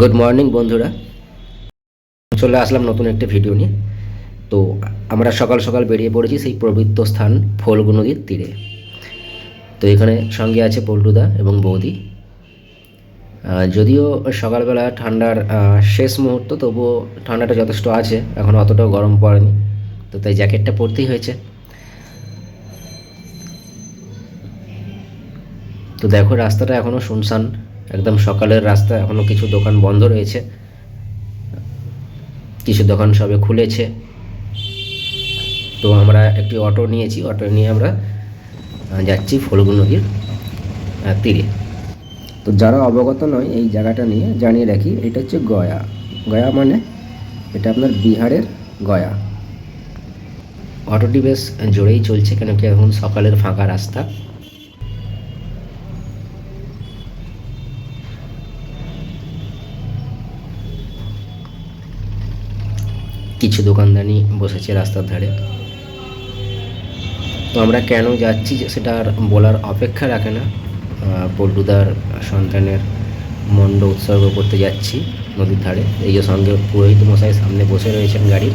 Good morning বন্ধুরা। চলে আসলাম নতুন একটি ভিডিও নিয়ে। তো আমরা সকাল সকাল বেরিয়ে পড়েছি সেই পবিত্র স্থান ফলগু নদীর তীরে। তো এখানে সঙ্গে আছে পল্টুদা এবং বৌদি। যদিও সকালবেলা ঠান্ডার শেষ মুহূর্ত, তবুও ঠান্ডাটা যথেষ্ট আছে, এখন অতটাও গরম পড়েনি। তো তাই জ্যাকেটটা পরতেই হয়েছে। তো দেখো, রাস্তাটা এখনও শুনশান। একদম সকালের রাস্তা এখনও কিছু দোকান বন্ধ রয়েছে। কিছু দোকান সবে খুলেছে। তো আমরা একটি অটো নিয়েছি। অটো নিয়ে আমরা যাচ্ছি ফলগু নদীর তীরে। তো যারা অবগত নয় এই জায়গাটা নিয়ে, জানিয়ে রাখি, এটা হচ্ছে গয়া। গয়া মানে এটা আপনার বিহারের গয়া। অটোটি বেশ জোরেই চলছে, কেন কি এখন সকালের ফাঁকা রাস্তা। কিছু দোকানদানি বসেছে রাস্তার ধারে। তো আমরা কেন যাচ্ছি সেটা আর বলার অপেক্ষা রাখে না। পল্টুদার সন্তানের মণ্ড উৎসর্গ করতে যাচ্ছি নদীর ধারে। এই যে সঙ্গে পুরোহিত মশাই সামনে বসে রয়েছেন গাড়ির।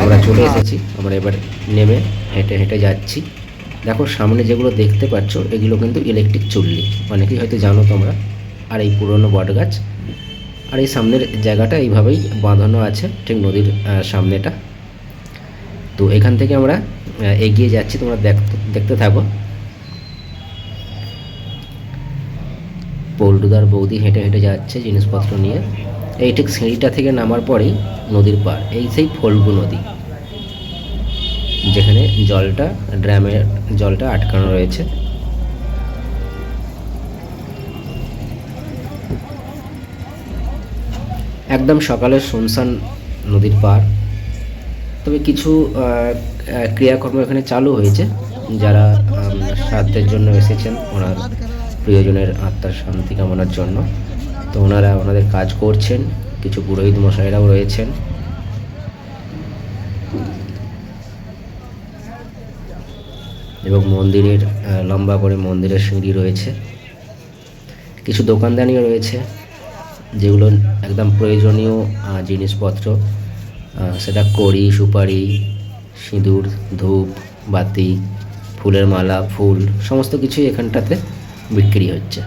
আমরা চলে এসেছি। আমরা এবার নেমে হেঁটে হেঁটে যাচ্ছি। দেখো, সামনে যেগুলো দেখতে পাচ্ছ, এগুলো কিন্তু ইলেকট্রিক চুল্লি। অনেকেই হয়তো জানো তোমরা। আর এই পুরনো বটগাছ আর এই সামনের জায়গাটা এইভাবেই বাঁধানো আছে, ঠিক নদীর সামনেটা। তো এখান থেকে আমরা এগিয়ে যাচ্ছি, তোমরা দেখতে থাকো। পল্টুদার বৌদি হেঁটে হেঁটে যাচ্ছে জিনিসপত্র নিয়ে। এই ঠিক সিঁড়িটা থেকে নামার পরেই নদীর পার এই সেই ফল্গু নদী, যেখানে জলটা, ড্রামের জলটা আটকানো রয়েছে। একদম সকালের শুনশান নদীর পার তবে কিছু ক্রিয়াকর্ম এখানে চালু হয়েছে। যারা শ্রাদ্ধের জন্য এসেছেন, ওনার প্রিয়জনের আত্মার শান্তি কামনার জন্য। তো ওনারা ওনাদের কাজ করছেন। কিছু পুরোহিত মশাইরাও রয়েছেন। এবং মন্দিরের লম্বা করে মন্দিরের সিঁড়ি রয়েছে। কিছু দোকানদানিও রয়েছে। যেগুলো একদম প্রয়োজনীয় জিনিসপত্র সেটা কড়ি, সুপারি, সিঁদুর, ধূপ, বাতি, ফুলের মালা, ফুল, সমস্ত কিছুই এখানটাতে বিক্রি হচ্ছে।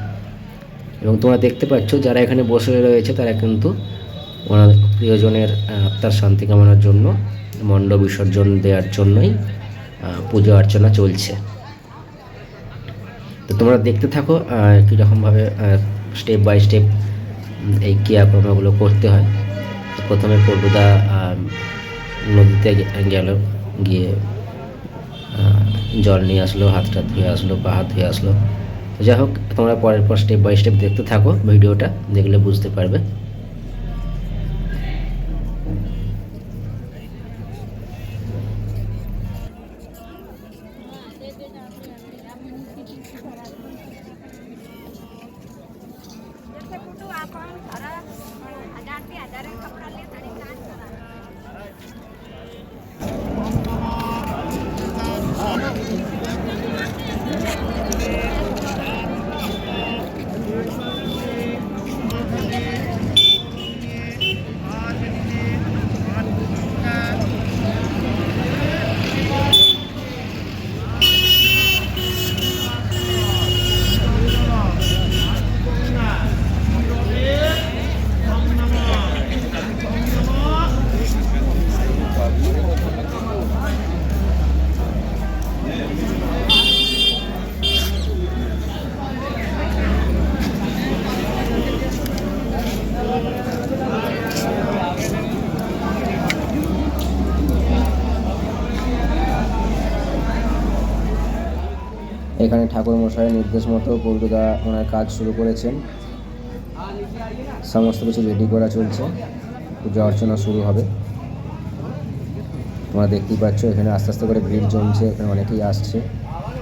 এবং তোমরা দেখতে পাচ্ছ, যারা এখানে বসে রয়েছে, তারা কিন্তু ওনার প্রিয়জনের আত্মার শান্তি কামানোর জন্য মণ্ড বিসর্জন দেওয়ার জন্যই পুজো অর্চনা চলছে। তো তোমরা দেখতে থাকো কীরকমভাবে স্টেপ বাই স্টেপ এই ক্রিয়াকর্মগুলো করতে হয়। প্রথমে পর্বদা নদীতে গেল, গিয়ে জল নিয়ে আসলো, হাতটা ধুয়ে আসলো, পা হাত ধুয়ে আসলো। যাই হোক, তোমরা পরের পর স্টেপ বাই স্টেপ দেখতে থাকো ভিডিওটা, দেখলে বুঝতে পারবে। এখানে ঠাকুর মশাইয়ের নির্দেশ মতো পল্টুদা ওনার কাজ শুরু করেছেন। সমস্ত কিছু রেডি করা চলছে। পূজা অর্চনা শুরু হবে। তোমরা দেখতেই পাচ্ছ, এখানে আস্তে আস্তে করে ভিড় জমছে, এখানে অনেকেই আসছে।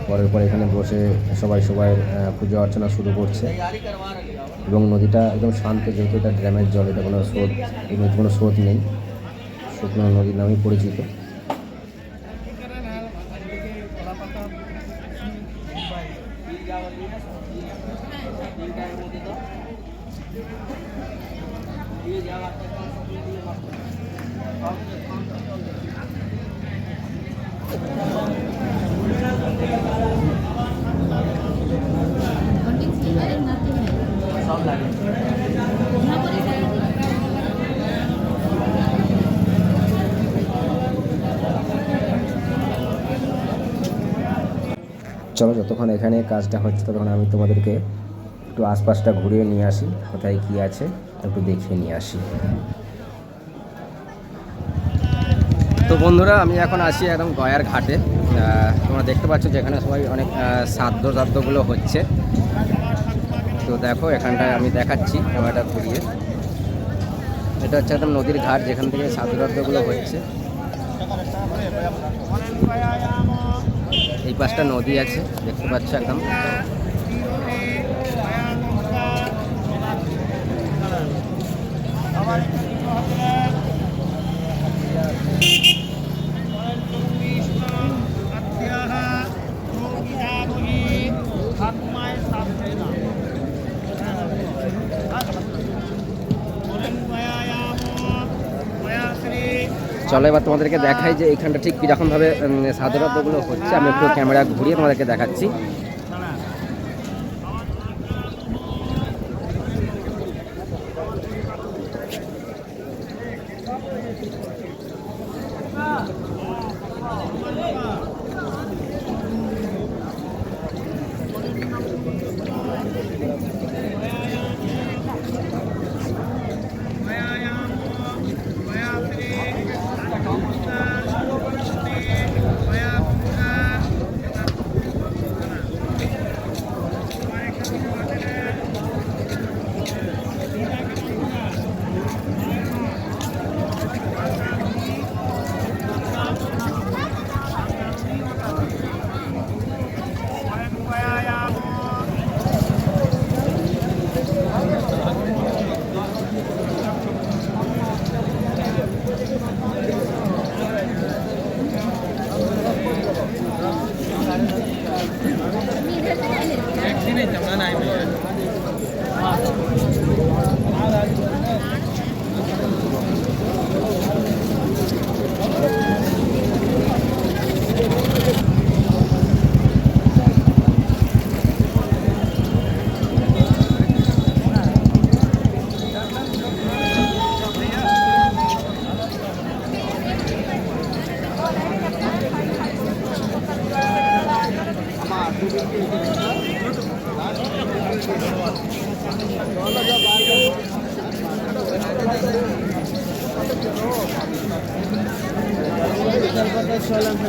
পরের পর এখানে বসে সবাই সবাই পূজা অর্চনা শুরু করছে। এবং নদীটা একদম শান্ত, যেহেতু এটা ড্যামের জল, এটা কোনো স্রোত কোনো স্রোত নেই। শুকনো নদীর নামেই পরিচিত। চলো যতক্ষণ এখানে কাজটা হচ্ছে ততক্ষণ আমি তোমাদেরকে একটু আশপাশটা ঘুরিয়ে নিয়ে আসি, কোথায় কী আছে একটু দেখিয়ে নিয়ে আসি। তো বন্ধুরা, আমি এখন আসি একদম গয়ার ঘাটে। তোমরা দেখতে পাচ্ছ যেখানে সবাই অনেক শ্রাদ্ধ শ্রাদ্ধগুলো হচ্ছে। তো দেখো, এখানটায় আমি দেখাচ্ছি ক্যামেরাটা ঘুরিয়ে। এটা হচ্ছে একদম নদীর ঘাট, যেখান থেকে শ্রাদ্ধ হচ্ছে। এই পাশটা নদী আছে, দেখতে পাচ্ছ একদম। চলো এবার তোমাদেরকে দেখাই যে এখানটা ঠিক কীরকমভাবে সাধারণতগুলো হচ্ছে। আমি একটু ক্যামেরা ঘুরিয়ে তোমাদেরকে দেখাচ্ছি।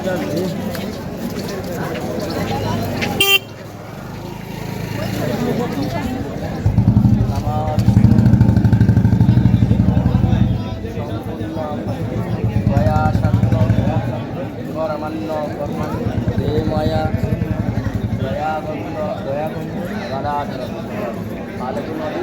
Gracias. ఆటలు ఆడుతున్నది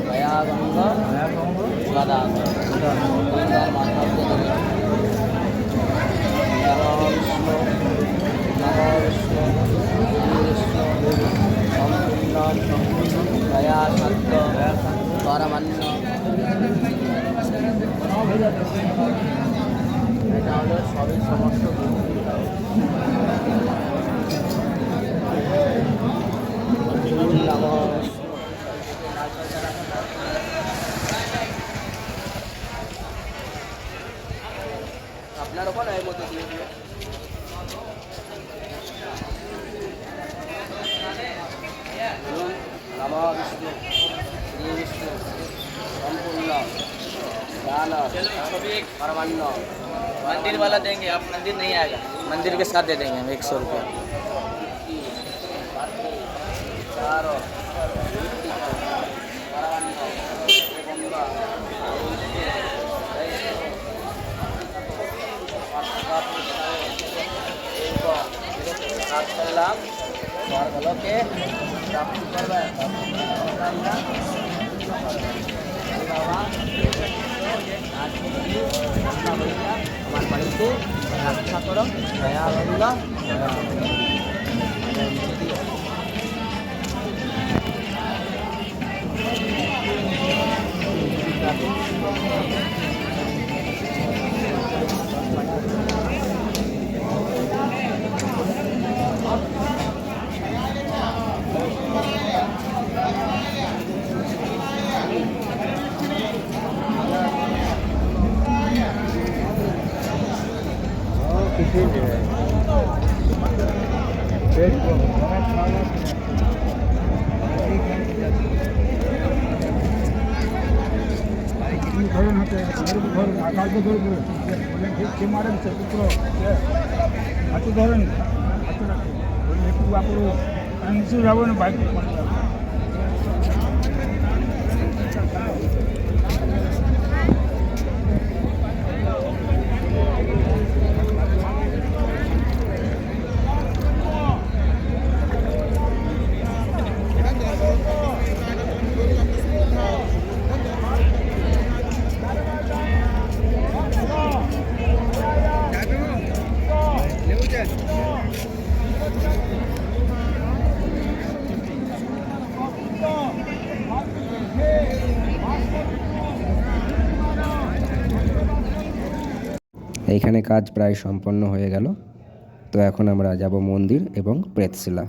দয়াগঙ্গ গদাধর মাথা নমো বিষ্ণু নমো বিষ্ণু বিষ্ণু সম্পূর্ণ দয়া সত্য পরমান্ন তাহলে সবই সমস্ত আপনার ওখানে এর মধ্যে দিয়ে দিয়ে রামা বিষ্ণু পরমান্ন। मंदिर वाला देंगे, आप मंदिर नहीं आएगा। मंदिर के साथ दे देंगे हम, एक सौ रुपया। আমার বাড়িতে রক্ষা করো দয়া আল্লাহ ধরুন ধরুন কালকে ধরুন যে মারেন সে পুত্র হাতে ধরেন হাতে রাখুন একটু আপনার নিশ্চয় যাবো না বাইক এইখানে কাজ প্রায় সম্পন্ন হয়ে গেল। তো এখন আমরা যাব মন্দির এবং প্রেতশিলা।